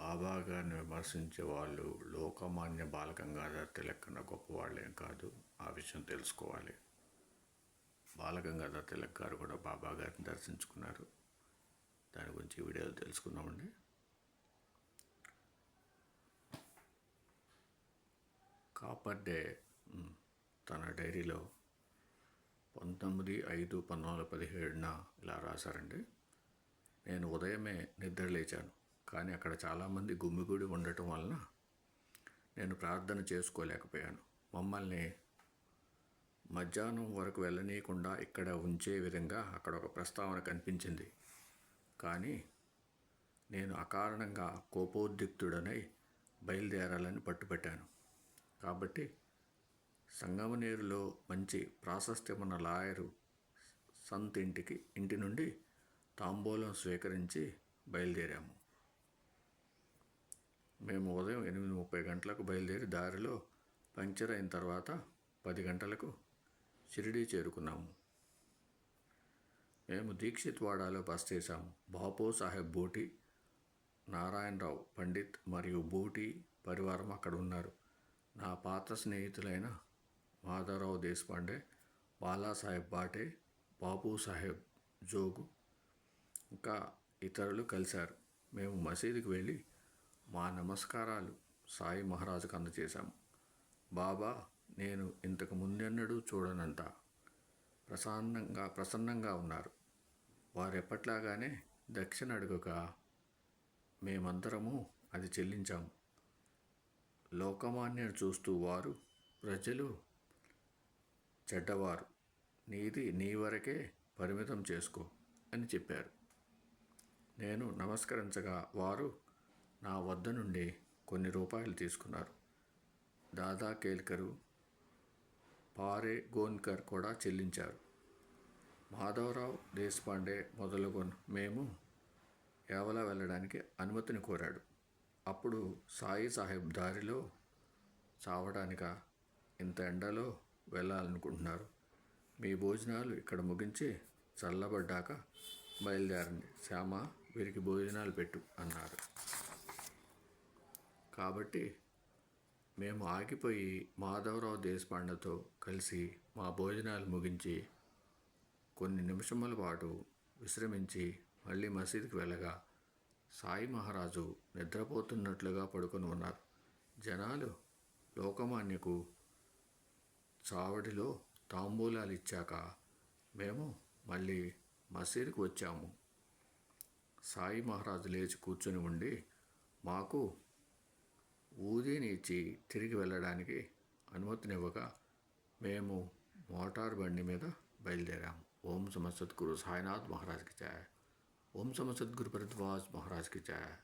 బాబా గారిని విమర్శించే వాళ్ళు లోకమాన్య బాలగంగాధర్ తిలక్ కన్నా గొప్పవాళ్ళేం కాదు. ఆ విషయం తెలుసుకోవాలి. బాలగంగాధర్ తిలక్ గారు కూడా బాబా గారిని దర్శించుకున్నారు. దాని గురించి వీడియోలు తెలుసుకుందామండి. కాపర్ డే తన డైరీలో పంతొమ్మిది ఐదు పంతొమ్మిది వందల పదిహేడున ఇలా రాశారండి. నేను ఉదయమే నిద్ర లేచాను కానీ అక్కడ చాలామంది గుమ్మిగూడి ఉండటం వలన నేను ప్రార్థన చేసుకోలేకపోయాను. మమ్మల్ని మధ్యాహ్నం వరకు వెళ్ళనీయకుండా ఇక్కడ ఉంచే విధంగా అక్కడ ఒక ప్రస్తావన కనిపించింది. కానీ నేను అకారణంగా కోపోద్రిక్తుడనై బయలుదేరాలని పట్టుబట్టాను. కాబట్టి సంగమనేరులో మంచి ప్రాశస్త్యమున్న లాయరు సంత్ ఇంటికి ఇంటి నుండి తాంబూలం స్వీకరించి బయలుదేరాము. మేము ఉదయం ఎనిమిది ముప్పై గంటలకు బయలుదేరి దారిలో పంక్చర్ అయిన తర్వాత పది గంటలకు షిరిడీ చేరుకున్నాము. మేము దీక్షిత్ వాడాలో బస్ చేశాము. బాపో సాహెబ్ బోటి నారాయణరావు పండిత్ మరియు బోటి పరివారం అక్కడ ఉన్నారు. నా పాత స్నేహితులైన మాధవరావు దేశపాండే బాలాసాహెబ్ బాటే బాపు సాహెబ్ జోగు ఇంకా ఇతరులు కలిశారు. మేము మసీదుకి వెళ్ళి మా నమస్కారాలు సాయి మహారాజుకు అందజేశాము. బాబా నేను ఇంతకు ముందెన్నడూ చూడనంత ప్రసన్నంగా ప్రసన్నంగా ఉన్నారు. వారెప్పట్లాగానే దక్షిణ అడుగుగా మేమందరము అది చెల్లించాము. లోకమాన్యను చూస్తూ వారు ప్రజలు చెడ్డవారు నీది నీ వరకే పరిమితం చేసుకో అని చెప్పారు. నేను నమస్కరించగా వారు నా వద్ద నుండి కొన్ని రూపాయలు తీసుకున్నారు. దాదా కేల్కరు పారే గోన్కర్ కూడా చెల్లించారు. మాధవరావు దేశపాండే మొదలుగొన్న మేము యావలా వెళ్ళడానికి అనుమతిని కోరాడు. అప్పుడు సాయి సాహెబ్ దారిలో చావడానిక ఇంత ఎండలో వెళ్ళాలనుకుంటున్నారు. మీ భోజనాలు ఇక్కడ ముగించి చల్లబడ్డాక బయలుదేరండి. శ్యామ వీరికి భోజనాలు పెట్టు అన్నారు. కాబట్టి మేము ఆగిపోయి మాధవరావు దేశపాండతో కలిసి మా భోజనాలు ముగించి కొన్ని నిమిషముల పాటు విశ్రమించి మళ్ళీ మసీదుకి వెళ్ళగా సాయి మహారాజు నిద్రపోతున్నట్లుగా పడుకొని ఉన్నారు. జనాలు లోకమాన్యకు చావడిలో తాంబూలాలు ఇచ్చాక మేము మళ్ళీ మసీదుకు వచ్చాము. సాయి మహారాజు లేచి కూర్చొని ఉండి మాకు ఊదిని ఇచ్చి తిరిగి వెళ్ళడానికి అనుమతినివ్వక మేము మోటార్ బండి మీద బయలుదేరాము ఓం సమసద్గురు సాయినాథ్ మహారాజ్కి చాయ్ ఓం సమసద్గురు భరద్వాజ్ మహారాజ్కి చాయ్